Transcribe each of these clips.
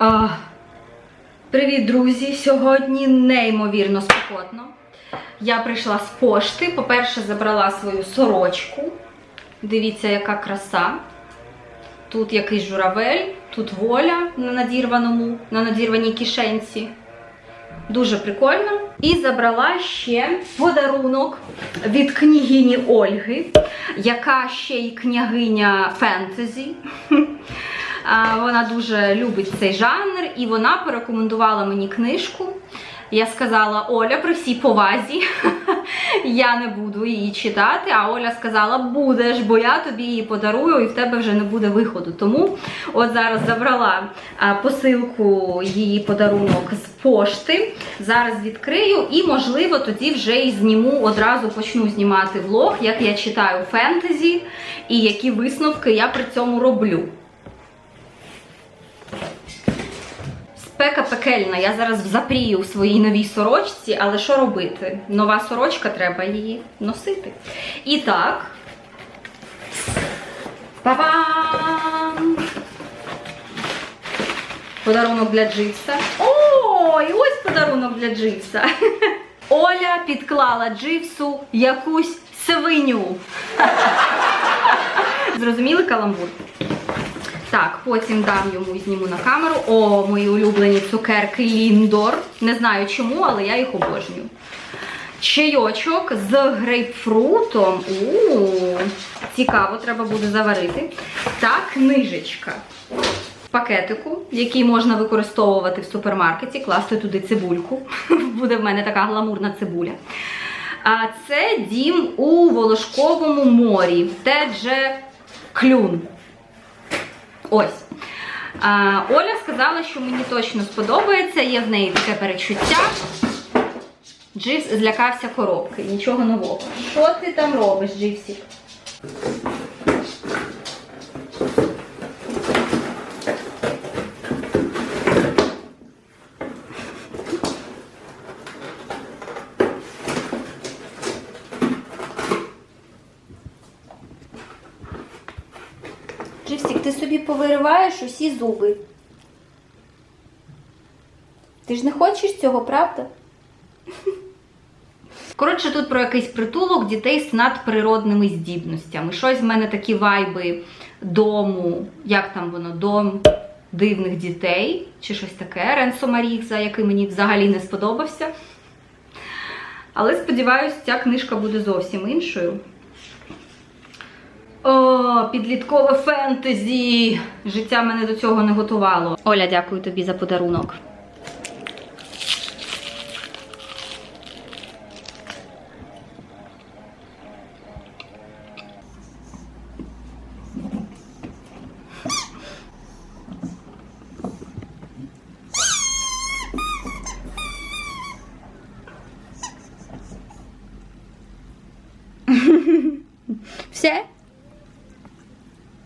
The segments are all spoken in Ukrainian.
А, привіт, друзі! Сьогодні неймовірно спекотно. Я прийшла з пошти. По-перше, забрала свою сорочку. Дивіться, яка краса. Тут якийсь журавель, тут воля на надірваному, на надірваній кишенці. Дуже прикольно. І забрала ще подарунок від княгині Ольги, яка ще й княгиня фентезі. Вона дуже любить цей жанр, і вона порекомендувала мені книжку. Я сказала, Оля, при всій повазі, я не буду її читати. А Оля сказала, будеш, бо я тобі її подарую, і в тебе вже не буде виходу. Тому от зараз забрала посилку її подарунок з пошти. Зараз відкрию і, можливо, тоді вже і зніму одразу почну знімати влог, як я читаю фентезі і які висновки я при цьому роблю. Спека пекельна. Я зараз запрію у своїй новій сорочці, але що робити? Нова сорочка, треба її носити. І так. Па-бам! Подарунок для Дживса. О, і ось подарунок для Дживса. Оля підклала Дживсу якусь свиню. Зрозуміли каламбур? Так, потім дам йому зніму на камеру. О, мої улюблені цукерки Ліндор. Не знаю чому, але я їх обожнюю. Чайочок з грейпфрутом. У, цікаво, треба буде заварити. Та книжечка. Пакетику, який можна використовувати в супермаркеті, класти туди цибульку. Буде в мене така гламурна цибуля. А це дім у Волошковому морі. Тедже Клюн. Ось. А, Оля сказала, що мені точно сподобається, є в неї таке перечуття. Дживс злякався коробки, нічого нового. Що ти там робиш, Дживсік? Дживсік, ти собі повириваєш усі зуби. Ти ж не хочеш цього, правда? Коротше, тут про якийсь притулок дітей з надприродними здібностями. Щось в мене такі вайби дому, як там воно, дом дивних дітей, чи щось таке, Ренсо Марігза, який мені взагалі не сподобався. Але сподіваюся, ця книжка буде зовсім іншою. О, підліткове фентезі! Життя мене до цього не готувало. Оля, дякую тобі за подарунок.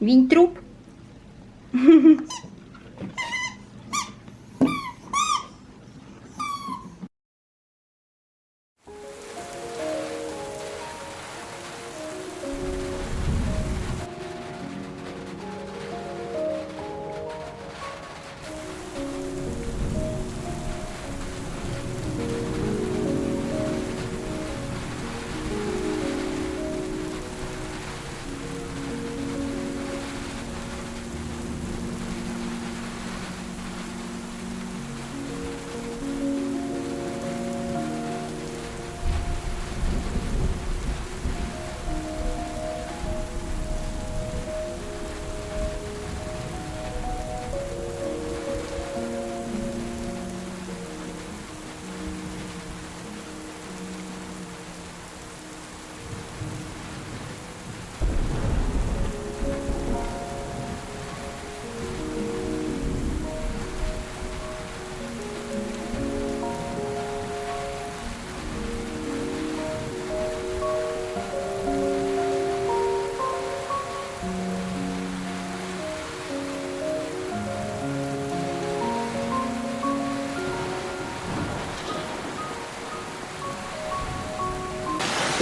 Він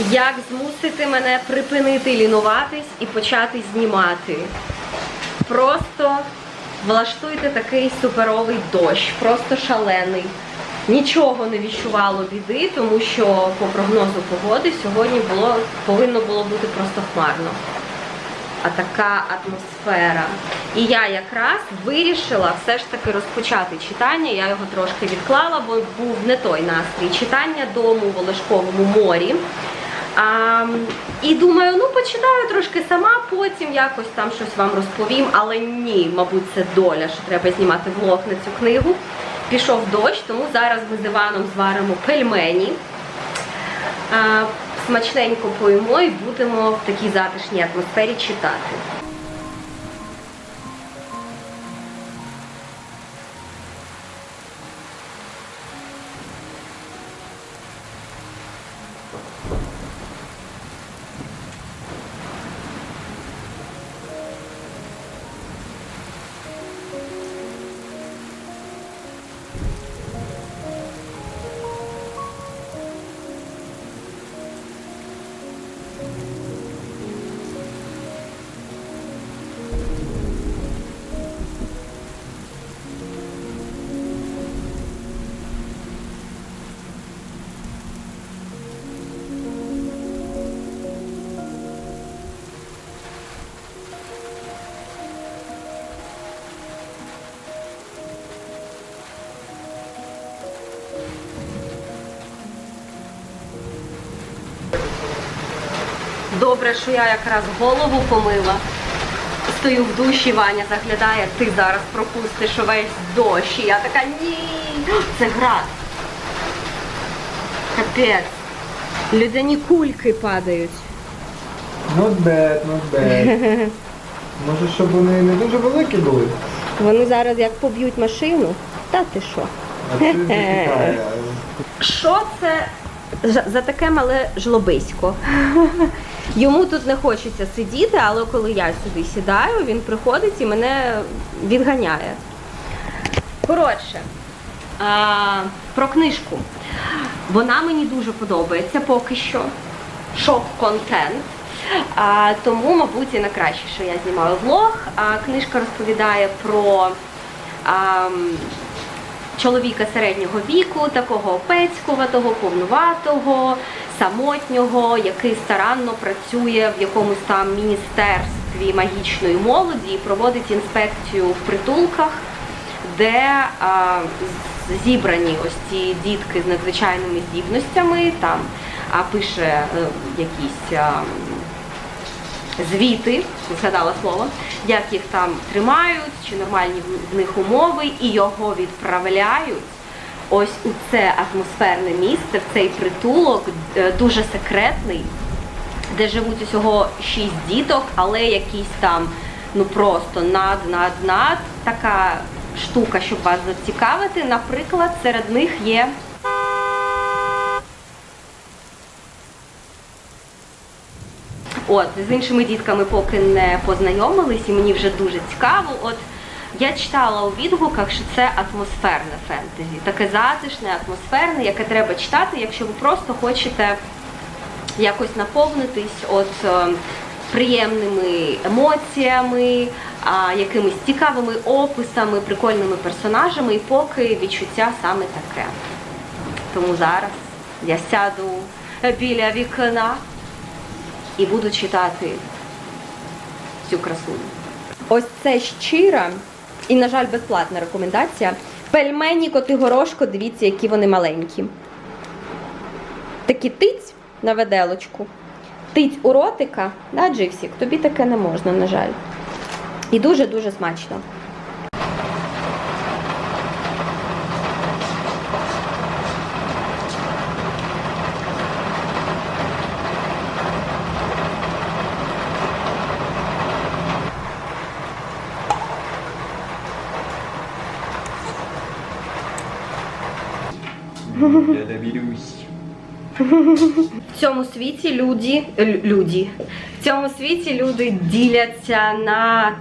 Як змусити мене припинити лінуватись і почати знімати? Просто влаштуйте такий суперовий дощ, просто шалений. Нічого не віщувало біди, тому що по прогнозу погоди сьогодні було, повинно було бути просто хмарно. А така атмосфера. І я якраз вирішила все ж таки розпочати читання. Я його трошки відклала, бо був не той настрій. Читання дому в Олешковому морі. А, і думаю, ну почитаю трошки сама, потім якось там щось вам розповім. Але ні, мабуть, це доля, що треба знімати влог на цю книгу. Пішов дощ, тому зараз ми з Іваном зваримо пельмені. А, смачненько поїмо і будемо в такій затишній атмосфері читати. Добре, що я якраз голову помила. Стою в душі, Ваня заглядає, ти зараз пропустиш увесь дощ. І я така ні, це град. Капець. Людяні кульки падають. Not bad, not bad. Може, щоб вони не дуже великі були? Вони зараз як поб'ють машину. Та ти що? А. Що це за таке мале жлобисько? Йому тут не хочеться сидіти, але коли я сюди сідаю, він приходить і мене відганяє. Коротше, про книжку. Вона мені дуже подобається поки що. Шок-контент. Тому, мабуть, і на краще, що я знімаю влог. А, книжка розповідає про. А, чоловіка середнього віку, такого опецькуватого, повнуватого, самотнього, який старанно працює в якомусь там міністерстві магічної молоді і проводить інспекцію в притулках, де а, зібрані ось ці дітки з надзвичайними здібностями, там а, пише е, якісь. а, звіти, згадала слово, як їх там тримають, чи нормальні в них умови, і його відправляють ось у це атмосферне місце, в цей притулок, е, дуже секретний, де живуть усього шість діток, але якісь там ну просто над, над, над така штука, щоб вас зацікавити. Наприклад, серед них є От, з іншими дітками поки не познайомились, і мені вже дуже цікаво. От я читала у відгуках, що це атмосферне фентезі, таке затишне, атмосферне, яке треба читати, якщо ви просто хочете якось наповнитись от е, приємними емоціями, а, якимись цікавими описами, прикольними персонажами, і поки відчуття саме таке. Тому зараз я сяду біля вікна і буду читати цю красуню. Ось це щира і, на жаль, безплатна рекомендація. Пельмені коти горошко, дивіться, які вони маленькі. Такі тиць на веделочку. Тиць у ротика, да, Дживсік, тобі таке не можна, на жаль. І дуже-дуже смачно. Я довірюсь. В цьому світі люди, люди. В цьому світі люди діляться на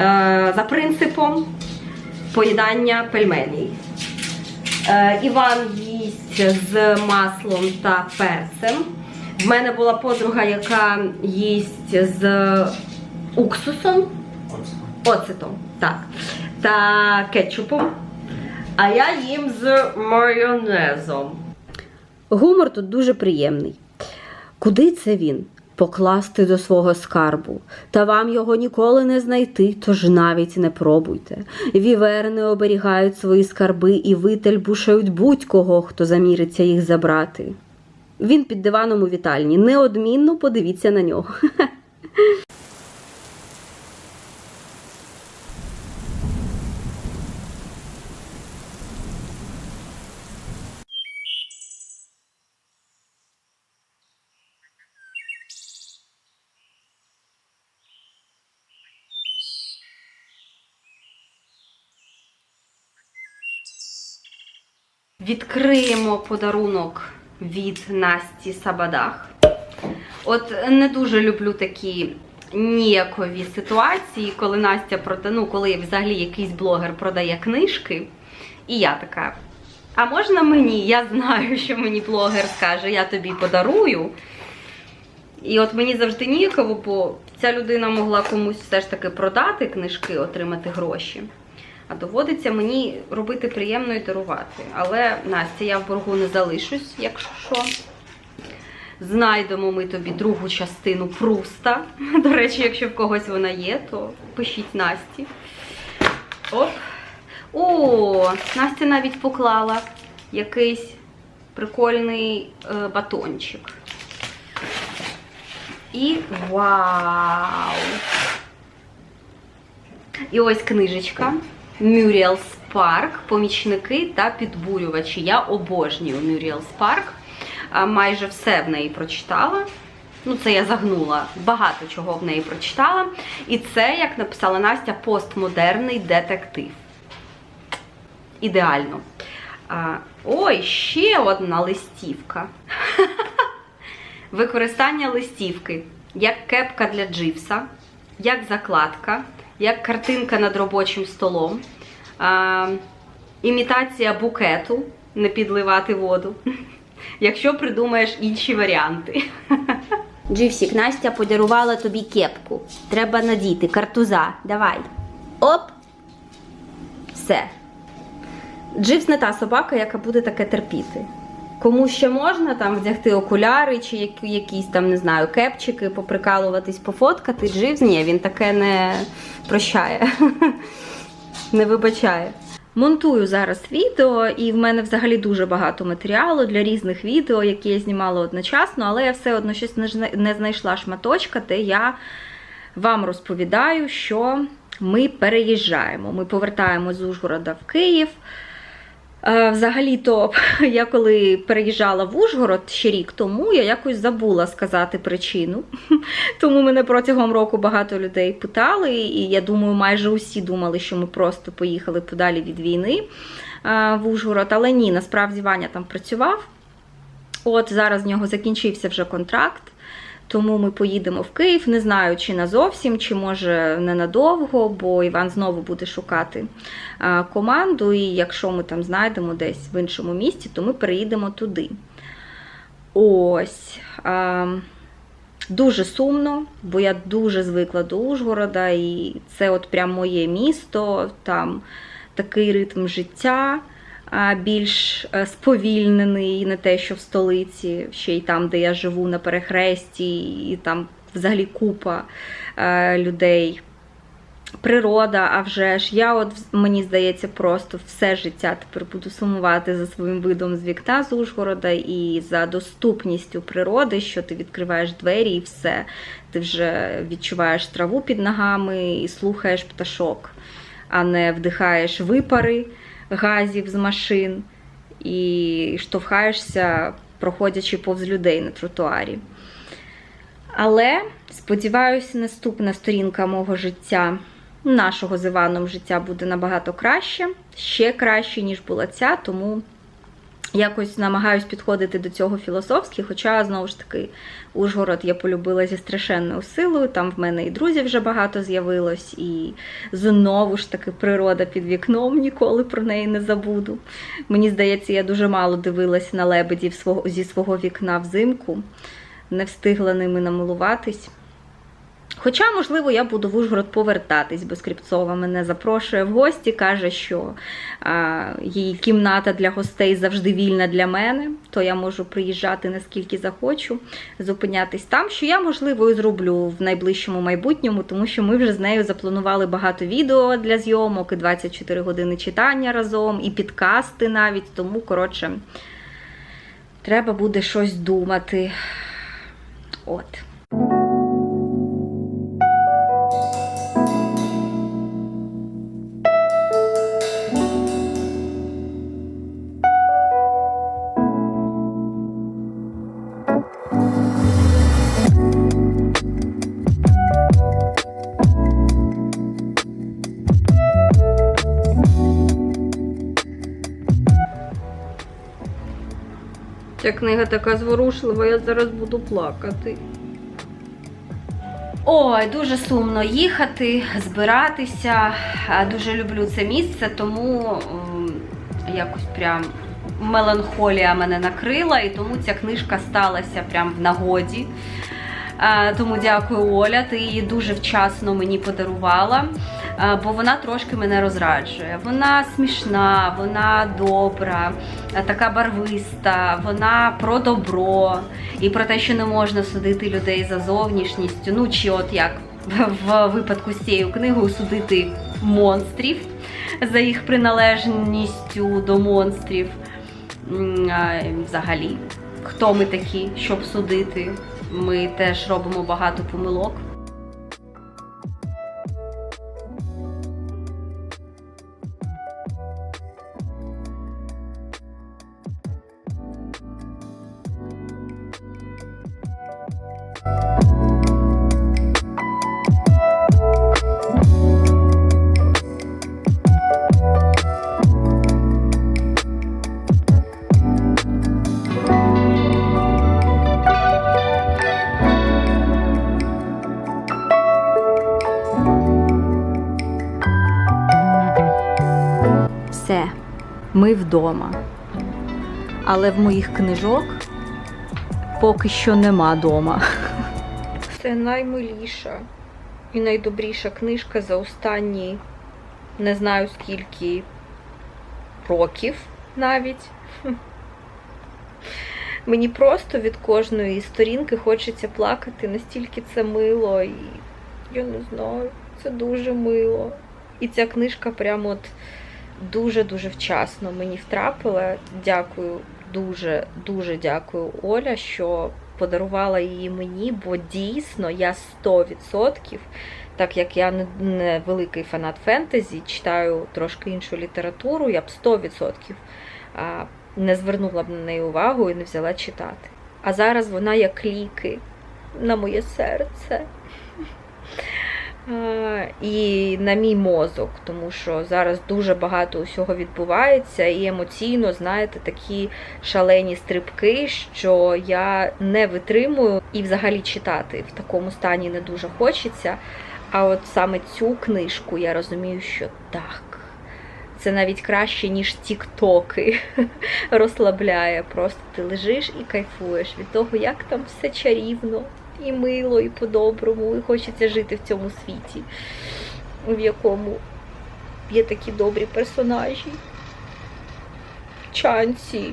е, за принципом поїдання пельменей. Е, Іван їсть з маслом та перцем. В мене була подруга, яка їсть з уксусом. оцетом, так, та кетчупом. А я їм з майонезом. Гумор тут дуже приємний. Куди це він? Покласти до свого скарбу, та вам його ніколи не знайти, тож навіть не пробуйте. Віверни оберігають свої скарби і вительбушають будь-кого, хто заміриться їх забрати. Він під диваном у вітальні. Неодмінно подивіться на нього. Відкриємо подарунок від Насті Сабадах. От не дуже люблю такі ніякові ситуації, коли Настя продає, ну, коли взагалі якийсь блогер продає книжки. І я така. А можна мені? Я знаю, що мені блогер скаже, я тобі подарую. І от мені завжди ніяково, бо ця людина могла комусь все ж таки продати книжки, отримати гроші. А доводиться мені робити приємно і дарувати. Але Настя, я в боргу не залишусь, якщо що. Знайдемо ми тобі другу частину Пруста. До речі, якщо в когось вона є, то пишіть Насті. Оп. О, Настя навіть поклала якийсь прикольний е, батончик. І вау! І ось книжечка Muriel Spark, помічники та підбурювачі. Я обожнюю Muriel Spark. А, Майже все в неї прочитала. Ну, це я загнула. Багато чого в неї прочитала. І це, як написала Настя, постмодерний детектив. Ідеально. А, ой, ще одна листівка. Використання листівки як кепка для дживса, як закладка, як картинка над робочим столом, а, імітація букету, не підливати воду. Якщо придумаєш інші варіанти. Дживсік, Настя подарувала тобі кепку. Треба надіти, картуза. Давай. Оп! Все. Дживс не та собака, яка буде таке терпіти. Кому ще можна там вдягти окуляри чи які- якісь там, не знаю, кепчики, поприкалуватись, пофоткати. Дживс ні, він таке не прощає, не вибачає. Монтую зараз відео, і в мене взагалі дуже багато матеріалу для різних відео, які я знімала одночасно, але я все одно щось не знайшла шматочка, де я вам розповідаю, що ми переїжджаємо. Ми повертаємось з Ужгорода в Київ. Е, Взагалі-то я коли переїжджала в Ужгород ще рік тому, я якось забула сказати причину. Тому мене протягом року багато людей питали, і я думаю, майже усі думали, що ми просто поїхали подалі від війни е, в Ужгород. Але ні, насправді Ваня там працював. От зараз в нього закінчився вже контракт. Тому ми поїдемо в Київ. Не знаю, чи назовсім, чи може ненадовго, бо Іван знову буде шукати команду. І якщо ми там знайдемо десь в іншому місті, то ми переїдемо туди. Ось. Дуже сумно, бо я дуже звикла до Ужгорода, і це от прям моє місто, там такий ритм життя більш е, сповільнений, не те, що в столиці, ще й там, де я живу на перехресті, і там взагалі купа е, людей. Природа, а вже ж я, от мені здається, просто все життя тепер буду сумувати за своїм видом з вікна з Ужгорода і за доступністю природи, що ти відкриваєш двері і все. Ти вже відчуваєш траву під ногами і слухаєш пташок, а не вдихаєш випари газів з машин і штовхаєшся, проходячи повз людей на тротуарі. Але сподіваюся, наступна сторінка мого життя, нашого з Іваном життя буде набагато краще, ще краще, ніж була ця, тому якось намагаюсь підходити до цього філософськи, хоча, знову ж таки, Ужгород я полюбила зі страшенною силою, там в мене і друзів вже багато з'явилось, і знову ж таки природа під вікном, ніколи про неї не забуду. Мені здається, я дуже мало дивилась на лебедів зі свого вікна взимку, не встигла ними намилуватись. Хоча, можливо, я буду в Ужгород повертатись, бо Скріпцова мене запрошує в гості, каже, що а, її кімната для гостей завжди вільна для мене, то я можу приїжджати наскільки захочу, зупинятись там, що я, можливо, і зроблю в найближчому майбутньому, тому що ми вже з нею запланували багато відео для зйомок, і 24 години читання разом, і підкасти навіть. Тому, коротше, треба буде щось думати. От. Ця книга така зворушлива, я зараз буду плакати. Ой, дуже сумно їхати, збиратися. Дуже люблю це місце, тому якось прям меланхолія мене накрила, і тому ця книжка сталася прям в нагоді. Тому дякую, Оля. Ти її дуже вчасно мені подарувала, бо вона трошки мене розраджує. Вона смішна, вона добра, така барвиста, вона про добро і про те, що не можна судити людей за зовнішністю. Ну чи от як в випадку з цією книгою судити монстрів за їх приналежністю до монстрів. Взагалі, хто ми такі, щоб судити? Ми теж робимо багато помилок. Ми вдома. Але в моїх книжок поки що нема дома. Це наймиліша і найдобріша книжка за останні не знаю скільки років навіть. Мені просто від кожної сторінки хочеться плакати, настільки це мило, і я не знаю, це дуже мило. І ця книжка прямо от дуже-дуже вчасно мені втрапила. Дякую, дуже, дуже дякую, Оля, що подарувала її мені, бо дійсно я 100%, так як я не великий фанат фентезі, читаю трошки іншу літературу, я б 100% не звернула б на неї увагу і не взяла читати. А зараз вона як ліки на моє серце. І на мій мозок, тому що зараз дуже багато усього відбувається, і емоційно, знаєте, такі шалені стрибки, що я не витримую і взагалі читати в такому стані не дуже хочеться. А от саме цю книжку я розумію, що так. Це навіть краще, ніж тіктоки розслабляє. Просто ти лежиш і кайфуєш від того, як там все чарівно, і мило, і по-доброму, і хочеться жити в цьому світі, в якому є такі добрі персонажі. Чансі.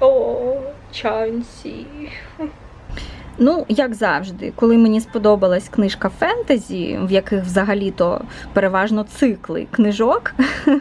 О, Чансі. Ну, як завжди, коли мені сподобалась книжка фентезі, в яких взагалі-то переважно цикли книжок,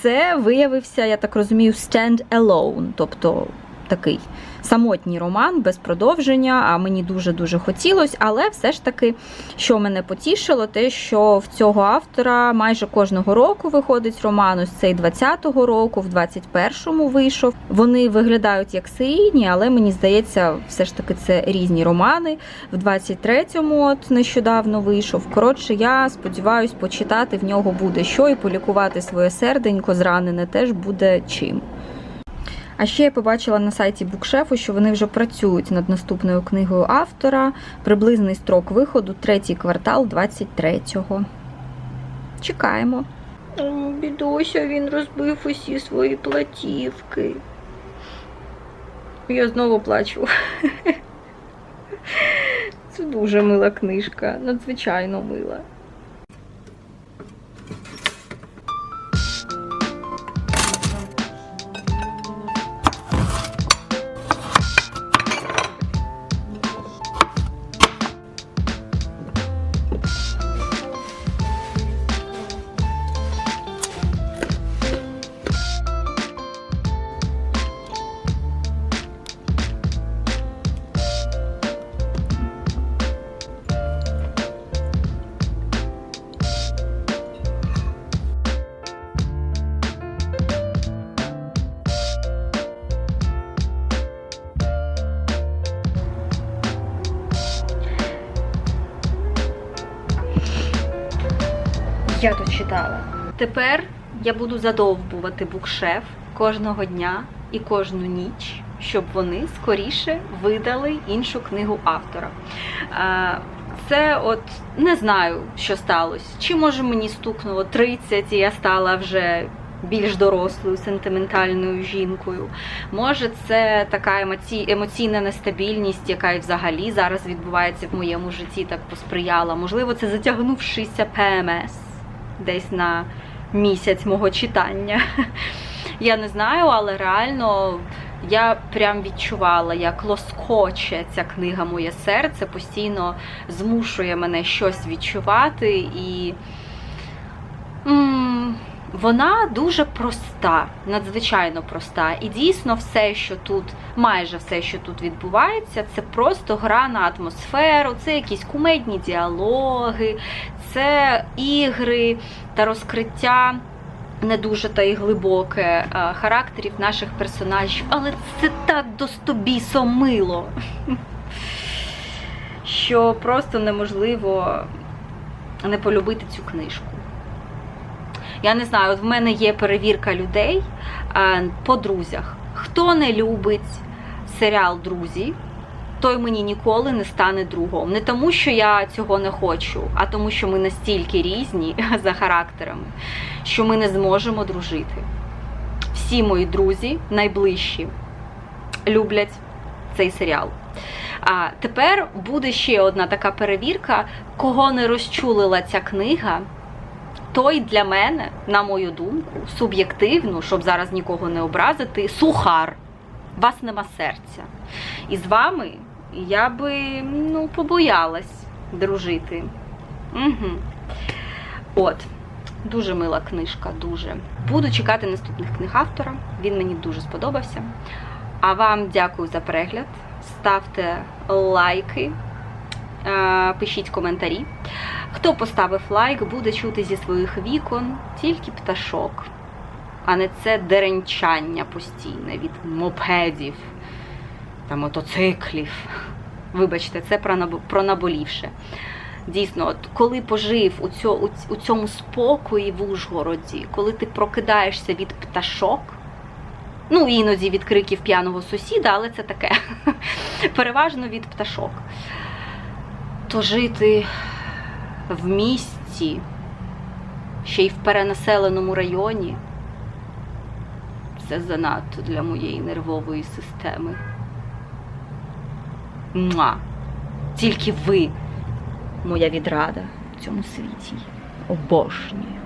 це виявився, я так розумію, stand alone, тобто такий самотній роман без продовження, а мені дуже-дуже хотілося, але все ж таки, що мене потішило, те, що в цього автора майже кожного року виходить роман, ось цей 20-го року, в 21-му вийшов. Вони виглядають як серійні, але мені здається, все ж таки це різні романи. В 23-му от нещодавно вийшов. Коротше, я сподіваюся, почитати в нього буде що, і полікувати своє серденько зранене теж буде чим. А ще я побачила на сайті букшефу, що вони вже працюють над наступною книгою автора. Приблизний строк виходу третій квартал 23-го. Чекаємо. Бідося, він розбив усі свої платівки. Я знову плачу. Це дуже мила книжка, надзвичайно мила. Тепер я буду задовбувати букшеф кожного дня і кожну ніч, щоб вони скоріше видали іншу книгу автора. Це от не знаю, що сталося. Чи може мені стукнуло 30 і я стала вже більш дорослою, сентиментальною жінкою. Може, це така емоці... емоційна нестабільність, яка і взагалі зараз відбувається в моєму житті, так посприяла. Можливо, це затягнувшися ПМС десь на місяць мого читання. Я не знаю, але реально я прям відчувала, як лоскоче ця книга моє серце, постійно змушує мене щось відчувати. І вона дуже проста, надзвичайно проста. І дійсно, все, що тут, майже все, що тут відбувається, це просто гра на атмосферу, це якісь кумедні діалоги, це ігри та розкриття не дуже та й глибоке е, характерів наших персонажів, але це так достобісо мило, що просто неможливо не полюбити цю книжку. Я не знаю, от в мене є перевірка людей е, по друзях. Хто не любить серіал Друзі, той мені ніколи не стане другом. Не тому, що я цього не хочу, а тому, що ми настільки різні за характерами, що ми не зможемо дружити. Всі мої друзі, найближчі, люблять цей серіал. А тепер буде ще одна така перевірка, кого не розчулила ця книга. Той для мене, на мою думку, суб'єктивно, щоб зараз нікого не образити, сухар. Вас нема серця. І з вами я би ну, побоялась дружити. Угу. От, дуже мила книжка, дуже. Буду чекати наступних книг автора. Він мені дуже сподобався. А вам дякую за перегляд. Ставте лайки, е, пишіть коментарі. Хто поставив лайк, буде чути зі своїх вікон тільки пташок, а не це деренчання постійне від мопедів та мотоциклів. Вибачте, це про, наб... наболівше. Дійсно, от коли пожив у цьому спокої в Ужгороді, коли ти прокидаєшся від пташок, ну іноді від криків п'яного сусіда, але це таке переважно від пташок, то жити в місті, ще й в перенаселеному районі, це занадто для моєї нервової системи. Муа. Тільки ви, моя відрада в цьому світі. Обожнюю.